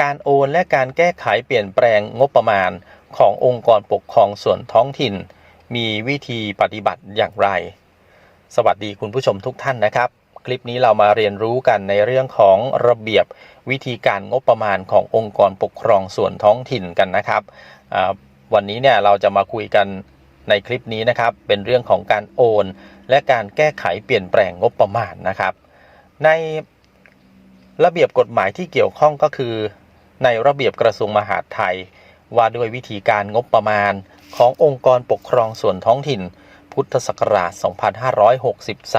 การโอนและการแก้ไขเปลี่ยนแปลงงบประมาณขององค์กรปกครองส่วนท้องถิ่น มีวิธีปฏิบัติอย่างไร สวัสดีคุณผู้ชมทุกท่านนะครับ คลิปนี้เรามาเรียนรู้กันในเรื่องของระเบียบวิธีการงบประมาณขององค์กรปกครองส่วนท้องถิ่นกันนะครับ วันนี้เนี่ยเราจะมาคุยกันในคลิปนี้นะครับ เป็นเรื่องของการโอน และการแก้ไขเปลี่ยนแปลงงบประมาณนะครับ ในระเบียบกฎหมายที่เกี่ยวข้องก็คือ ในระเบียบกระทรวงมหาดไทย ว่าด้วยวิธีการงบประมาณขององค์กรปกครองส่วนท้องถิ่น พุทธศักราช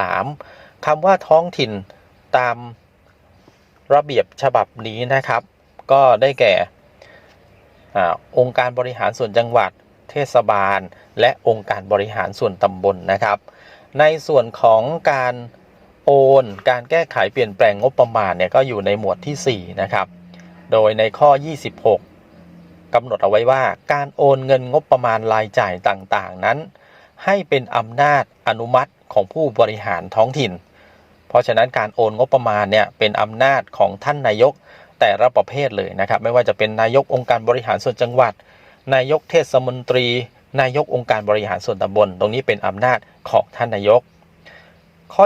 2563 คำว่าท้องถิ่นตามระเบียบฉบับนี้นะครับ ก็ได้แก่อองค์การบริหารส่วนจังหวัด เทศบาล และองค์การบริหารส่วนตำบลนะครับ ในส่วนของการโอน การแก้ไขเปลี่ยนแปลงงบประมาณเนี่ยก็อยู่ในหมวดที่ 4 นะครับ โดยในข้อ 26กำหนดเอาไว้ว่าการโอนเงินงบประมาณรายจ่ายต่างๆ นั้น ให้เป็นอำนาจอนุมัติของผู้บริหารท้องถิ่น เพราะฉะนั้นการโอนงบประมาณเนี่ยเป็นอำนาจของท่านนายกแต่ละประเภทเลยนะครับไม่ว่าจะเป็นนายกองค์การบริหารส่วนจังหวัด นายกเทศมนตรี นายกองค์การบริหารส่วนตำบล ตรงนี้เป็นอำนาจของท่านนายก ข้อ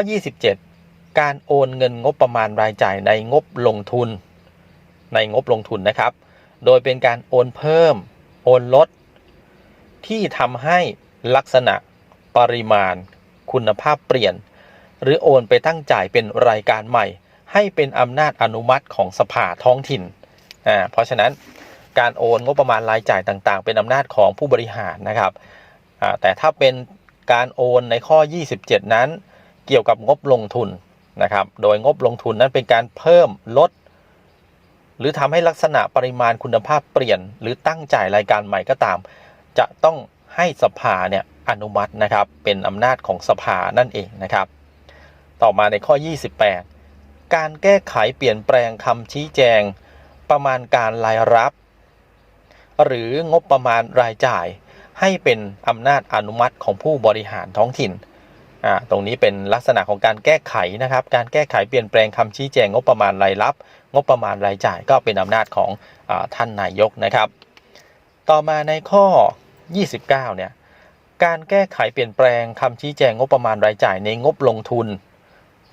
27 การโอนเงินงบประมาณรายจ่ายในงบลงทุน ในงบลงทุนนะครับ โดยเป็นการโอนเพิ่ม โอนลด ที่ทำให้ลักษณะปริมาณ คุณภาพเปลี่ยน หรือโอนไปตั้งจ่ายเป็นรายการใหม่ ให้เป็นอำนาจอนุมัติของสภาท้องถิ่นอ่าเพราะฉะนั้นการโอนงบประมาณรายจ่ายต่างๆ เป็นอำนาจของผู้บริหารนะครับอ่าแต่ถ้าเป็นการโอนในข้อ 27 นั้น เกี่ยวกับงบลงทุนนะครับ โดยงบลงทุนนั้นเป็นการเพิ่มลด รือทำให้ลักษณะปริมาณคุณภาพเปลี่ยน หรือตั้งจ่ายรายการใหม่ก็ตาม จะต้องให้สภาเนี่ยอนุมัตินะครับเป็นอำนาจของสภานั่นเองนะครับ ต่อมาในข้อ 28 การแก้ไขเปลี่ยนแปลงคำชี้แจง ประมาณการรายรับ หรืองบประมาณรายจ่าย ให้เป็นอำนาจอนุมัติของผู้บริหารท้องถิ่น อ่าตรงนี้เป็นลักษณะของการแก้ไขนะครับ การแก้ไขเปลี่ยนแปลงคำชี้แจงงบประมาณรายรับ งบประมาณรายจ่ายก็เป็นอำนาจของอท่านนายกนะครับ ต่อมาในข้อ 29 เนี่ยการแก้ไขเปลี่ยนแปลงคำชี้แจงงบประมาณรายจ่ายในงบลงทุน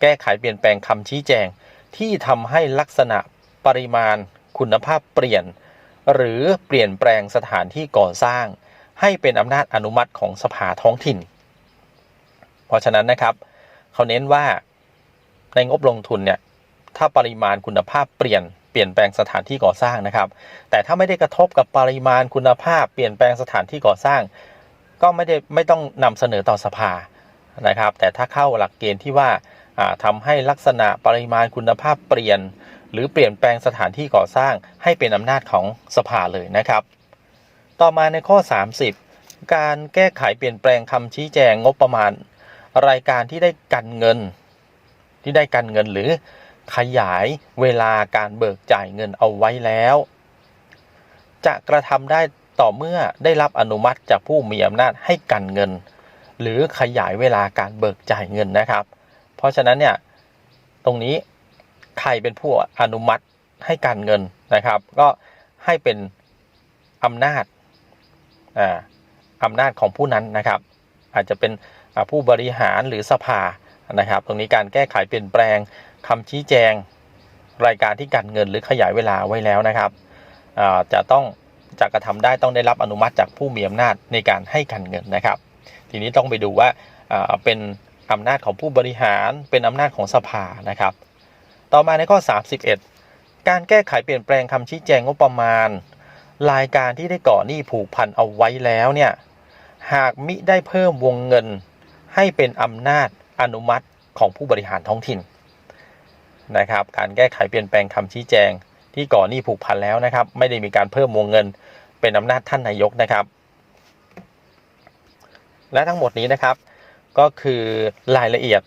แก้ไขเปลี่ยนแปลงคำชี้แจงที่ทำให้ลักษณะปริมาณคุณภาพเปลี่ยน หรือเปลี่ยนแปลงสถานที่ก่อสร้าง ให้เป็นอำนาจอนุมัติของสภาท้องถิ่น เพราะฉะนั้นนะครับเขาเน้นว่าในงบลงทุนเนี่ยถ้าปริมาณคุณภาพเปลี่ยนเปลี่ยนแปลงสถานที่ก่อสร้างนะครับ แต่ถ้าไม่ได้กระทบกับปริมาณคุณภาพ เปลี่ยนแปลงสถานที่ก่อสร้าง ก็ไม่ได้ไม่ต้องนำเสนอต่อสภานะครับ แต่ถ้าเข้าหลักเกณฑ์ที่ว่าอ่าทำให้ลักษณะปริมาณคุณภาพเปลี่ยน หรือเปลี่ยนแปลงสถานที่ก่อสร้าง ให้เป็นอำนาจของสภาเลยนะครับ ต่อมาในข้อ 30 การแก้ไขเปลี่ยนแปลงคำชี้แจงงบประมาณ รายการที่ได้กันเงิน ที่ได้กันเงินหรือขยายเวลาการเบิกจ่ายเงินเอาไว้แล้ว จะกระทำได้ต่อเมื่อได้รับอนุมัติจากผู้มีอำนาจให้กันเงิน หรือขยายเวลาการเบิกจ่ายเงินนะครับ เพราะฉะนั้นเนี่ยตรงนี้ใครเป็นผู้อนุมัติให้การเงินนะครับ ก็ให้เป็นอำนาจอ่าอำนาจของผู้นั้นนะครับ อาจจะเป็น ผู้บริหารหรือสภานะครับ ตรงนี้การแก้ไขเปลี่ยนแปลงคำชี้แจง รายการที่การเงินหรือขยายเวลาไว้แล้วนะครับจะต้องจะกระทำได้ต้องได้รับอนุมัติจากผู้มีอำนาจในการให้การเงินนะครับ ทีนี้ต้องไปดูว่าเป็นอำนาจของผู้บริหารเป็นอำนาจของสภานะครับ ต่อมาในข้อ 31 การแก้ไขเปลี่ยนแปลงคำชี้แจงงบประมาณ รายการที่ได้ก่อหนี้ผูกพันเอาไว้แล้วเนี่ยหากมิได้เพิ่มวงเงิน ให้เป็นอำนาจอนุมัติของผู้บริหารท้องถิ่นนะครับ การแก้ไขเปลี่ยนแปลงคำชี้แจง ที่ก่อหนี้ผูกพันแล้วนะครับ ไม่ได้มีการเพิ่มวงเงิน เป็นอำนาจท่านนายกนะครับ และทั้งหมดนี้นะครับ ก็คือรายละเอียด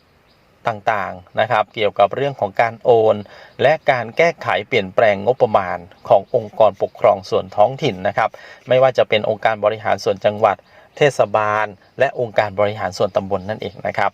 ต่างๆนะครับ เกี่ยวกับเรื่องของการโอน และการแก้ไขเปลี่ยนแปลงงบประมาณขององค์กรปกครองส่วนท้องถิ่นนะครับ ไม่ว่าจะเป็นองค์การบริหารส่วนจังหวัด เทศบาล และองค์การบริหารส่วนตำบลนั่นเองนะครับ